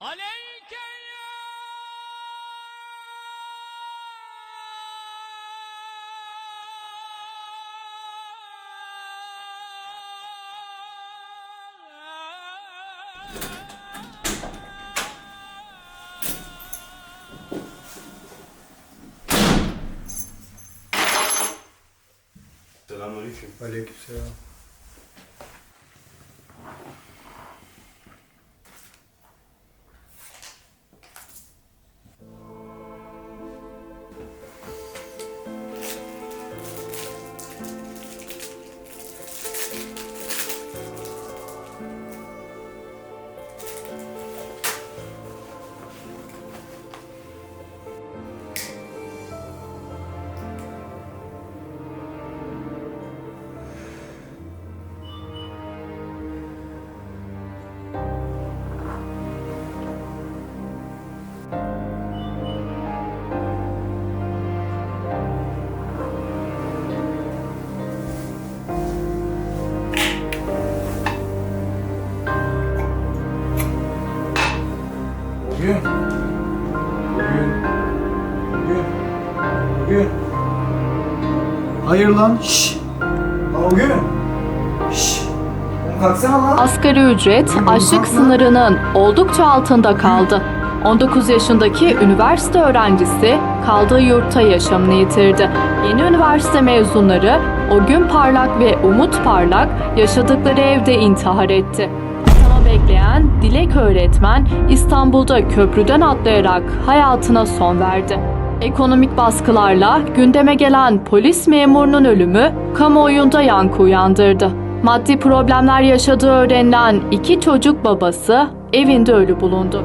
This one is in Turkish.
Aleyke Selamünaleyküm. Aleykümselam. Bugün. Bugün. Bugün. Bugün. Hayır lan. Şşş. Lan bugün. Şşş. Oğlum kalksana lan. Asgari ücret açlık sınırının oldukça altında kaldı. 19 yaşındaki üniversite öğrencisi kaldığı yurtta yaşamını yitirdi. Yeni üniversite mezunları o gün parlak ve umut parlak yaşadıkları evde intihar etti. Bekleyen Dilek öğretmen İstanbul'da köprüden atlayarak hayatına son verdi. Ekonomik baskılarla gündeme gelen polis memurunun ölümü kamuoyunda yankı uyandırdı. Maddi problemler yaşadığı öğrenilen iki çocuk babası evinde ölü bulundu.